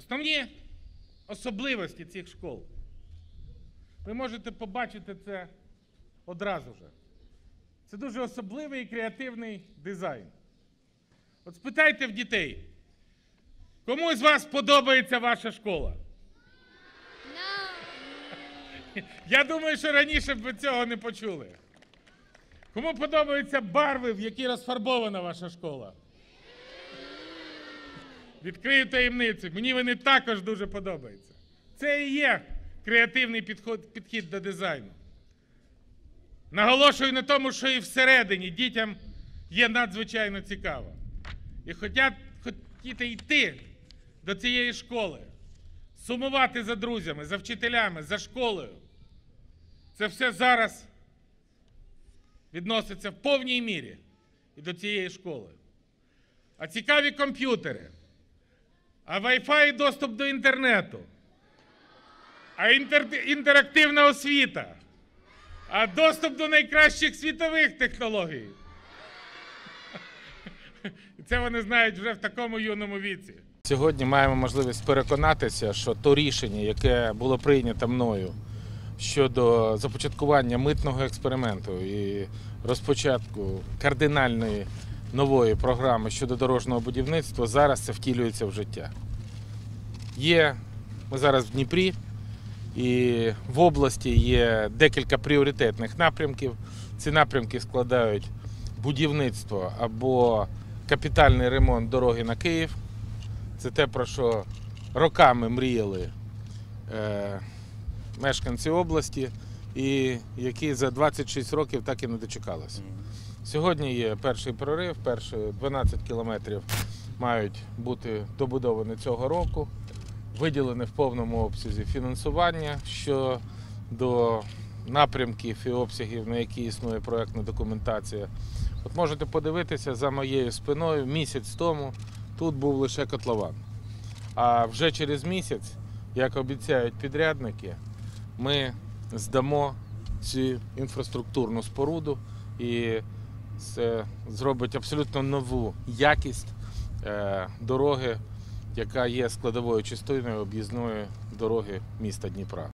Основні особливості цих школ. Ви можете побачити це одразу же. Це дуже особливий і креативний дизайн. От спитайте в дітей, кому з вас подобається ваша школа? Я думаю, що раніше б ви цього не почули. Кому подобаються барви, в які розфарбована ваша школа? Відкрию таємницю. Мені вони також дуже подобаються. Це і є креативний підход, підхід до дизайну. Наголошую на тому, що і всередині дітям є надзвичайно цікаво. І хотять, хотіти йти до цієї школи, сумувати за друзями, за вчителями, за школою. Це все зараз відноситься в повній мірі і до цієї школи. А цікаві комп'ютери, а Wi-Fi доступ до інтернету, а інтер- інтерактивна освіта, а доступ до найкращих світових технологій. Це вони знають вже в такому юному віці. Сьогодні маємо можливість переконатися, що то рішення, яке було прийнято мною щодо започаткування митного експерименту і розпочатку кардинальної нової програми щодо дорожнього будівництва, зараз це втілюється в життя. Є, ми зараз в Дніпрі, і в області є декілька пріоритетних напрямків. Ці напрямки складають будівництво або капітальний ремонт дороги на Київ. Це те, про що роками мріяли е, мешканці області, і які за 26 років так і не дочекалися. Сьогодні є перший прорив, перші 12 кілометрів мають бути добудовані цього року. Виділене в повному обсязі фінансування щодо напрямків і обсягів, на які існує проектна документація. От можете подивитися за моєю спиною місяць тому тут був лише котлован. А вже через місяць, як обіцяють підрядники, ми здамо цю інфраструктурну споруду і це зробить абсолютно нову якість е, дороги, яка є складовою частиною об'їзної дороги міста Дніпра.